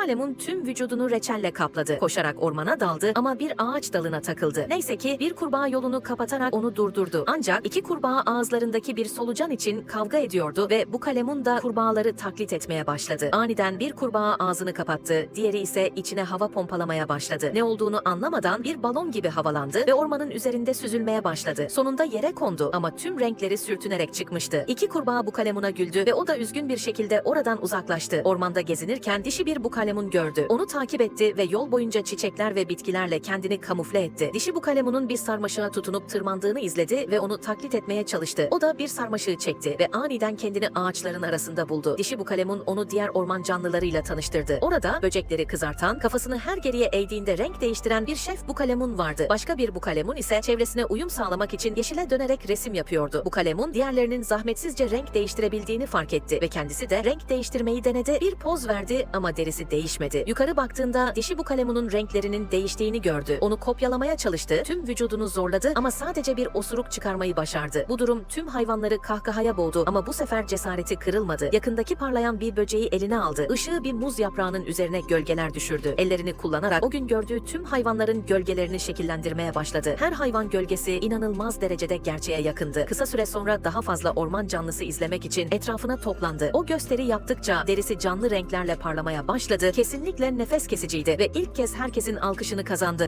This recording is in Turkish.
kalemun tüm vücudunu reçelle kapladı. Koşarak ormana daldı ama bir ağaç dalına takıldı. Neyse ki bir kurbağa yolunu kapatarak onu durdurdu. Ancak iki kurbağa ağızlarındaki bir solucan için kavga ediyordu ve bu kalemun da kurbağaları taklit etmeye başladı. Aniden bir kurbağa ağzını kapattı, diğeri ise içine hava pompalamaya başladı. Ne olduğunu anlamadan bir balon gibi havalandı ve ormanın üzerinde süzülmeye başladı. Sonunda yere kondu ama tüm renkleri sürtünerek çıkmıştı. İki kurbağa bu kalemuna güldü ve o da üzgün bir şekilde oradan uzaklaştı. Ormanda gezinirken dişi bir bu kalemun gördü. Onu takip etti ve yol boyunca çiçekler ve bitkilerle kendini kamufle etti. Dişi bu kalemunun bir sarmaşığa tutunup tırmandığını izledi ve onu taklit etmeye çalıştı. O da bir sarmaşığı çekti ve aniden kendini ağaçların arasında buldu. Dişi bu kalemun onu diğer orman canlılarıyla tanıştırdı. Orada böcekleri kızartan, kafasını her geriye eğdiğinde renk değiştiren bir şef bu kalemun vardı. Başka bir bu kalemun ise çevresine uyum sağlamak için yeşile dönerek resim yapıyordu. Bu kalemun diğerlerinin zahmetsizce renk değiştirebildiğini fark etti ve kendisi de renk değiştirmeyi denedi. Bir poz verdi ama derisi değişmedi. Yukarı baktığında dişi bu kalemunun renklerinin değiştiğini gördü. Onu kopyalamaya çalıştı. Tüm vücudunu zorladı ama sadece bir osuruk çıkarmayı başardı. Bu durum tüm hayvanları kahkahaya boğdu ama bu sefer cesareti kırılmadı. Yakındaki parlayan bir böceği eline aldı. Işığı bir muz yaprağının üzerine gölgeler düşürdü. Ellerini kullanarak o gün gördüğü tüm hayvanların gölgelerini şekillendirmeye başladı. Her hayvan gölgesi inanılmaz derecede gerçeğe yakındı. Kısa süre sonra daha fazla orman canlısı izlemek için etrafına toplandı. O gösteri yaptıkça derisi canlı renklerle parlamaya başladı. Kesinlikle nefes kesiciydi ve ilk kez herkesin alkışını kazandı.